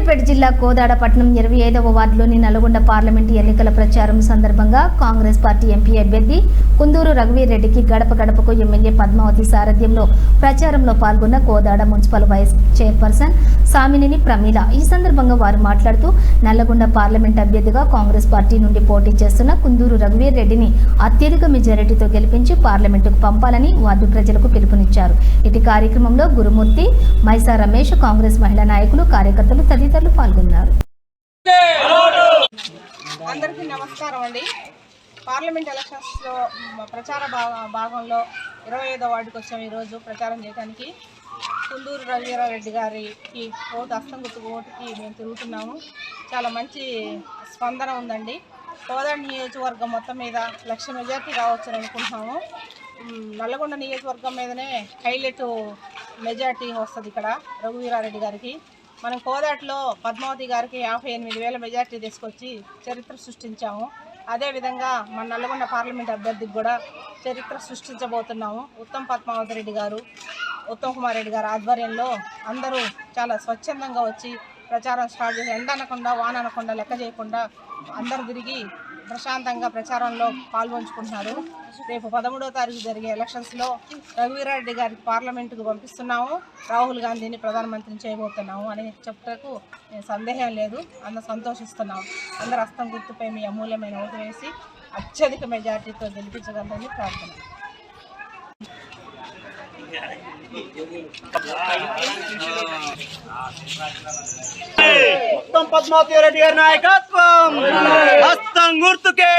సూర్యాపేట జిల్లా కోదాడ పట్టణం ఇరవై ఐదవ వార్డులోని నల్గొండ పార్లమెంటు ఎన్నికల ప్రచారం సందర్భంగా కాంగ్రెస్ పార్టీ ఎంపీ అభ్యర్థి కుందూరు రఘువీర్ రెడ్డికి గడప గడపకు ఎమ్మెల్యే పద్మావతి సారథ్యంలో ప్రచారంలో పాల్గొన్న Kodad municipal vice chairperson Samineni Pramila. ఈ సందర్భంగా వారు మాట్లాడుతూ నల్లగొండ పార్లమెంట్ అభ్యర్థిగా కాంగ్రెస్ పార్టీ నుండి పోటీ చేస్తున్న కుందూరు రఘువీర్ రెడ్డిని అత్యధిక మెజారిటీతో గెలిపించి పార్లమెంటుకు పంపాలని వార్డు ప్రజలకు పిలుపునిచ్చారు. ఇటు కార్యక్రమంలో గురుమూర్తి మైసా రమేష్ కాంగ్రెస్ మహిళా నాయకులు కార్యకర్తలు తదితరులు పాల్గొన్నారు. అందరికీ నమస్కారం అండి. పార్లమెంట్ ఎలక్షన్స్లో ప్రచార భా- భాగంలో ఇరవై ఐదో వార్డుకి వచ్చాము ఈరోజు ప్రచారం చేయడానికి కుందూరు రవీరారెడ్డి గారికి ఓటు అస్తం గుర్తు ఓటుకి మేము తిరుగుతున్నాము. చాలా మంచి స్పందన ఉందండి. కోదండ నియోజకవర్గం మొత్తం మీద లక్ష మెజార్టీ రావచ్చని అనుకుంటున్నాము. నల్లగొండ నియోజకవర్గం మీదనే హైలైట్ మెజార్టీ వస్తుంది ఇక్కడ రఘువీరారెడ్డి గారికి. మనం కోదాట్లో పద్మావతి గారికి యాభై ఎనిమిది వేల మెజార్టీ తీసుకొచ్చి చరిత్ర సృష్టించాము. అదేవిధంగా మన నల్లగొండ పార్లమెంట్ అభ్యర్థికి కూడా చరిత్ర సృష్టించబోతున్నాము. ఉత్తమ్ పద్మావతి రెడ్డి గారు ఉత్తమ్ కుమార్ రెడ్డి గారు ఆధ్వర్యంలో అందరూ చాలా స్వచ్ఛందంగా వచ్చి ప్రచారం స్టార్ట్ చేసి ఎండ అనకుండా వాన అనకుండా లెక్క చేయకుండా అందరూ తిరిగి ప్రశాంతంగా ప్రచారంలో పాల్గొంచుకుంటున్నారు. రేపు పదమూడో తారీఖు జరిగే ఎలక్షన్స్లో రఘువీరారెడ్డి గారికి పార్లమెంటుకు పంపిస్తున్నాము. రాహుల్ గాంధీని ప్రధానమంత్రిని చేయబోతున్నాము అని చెప్పటకు సందేహం లేదు. అందరూ సంతోషిస్తున్నాము అందరు హస్తం గుర్తుపై మీ అమూల్యమైన ఓటు వేసి అత్యధిక మెజార్టీతో గెలిపించగలరని ప్రార్థన. మొత్తం పద్మావతి రెడ్డి గారి నాయకత్వం. హస్తం గుర్తుకే.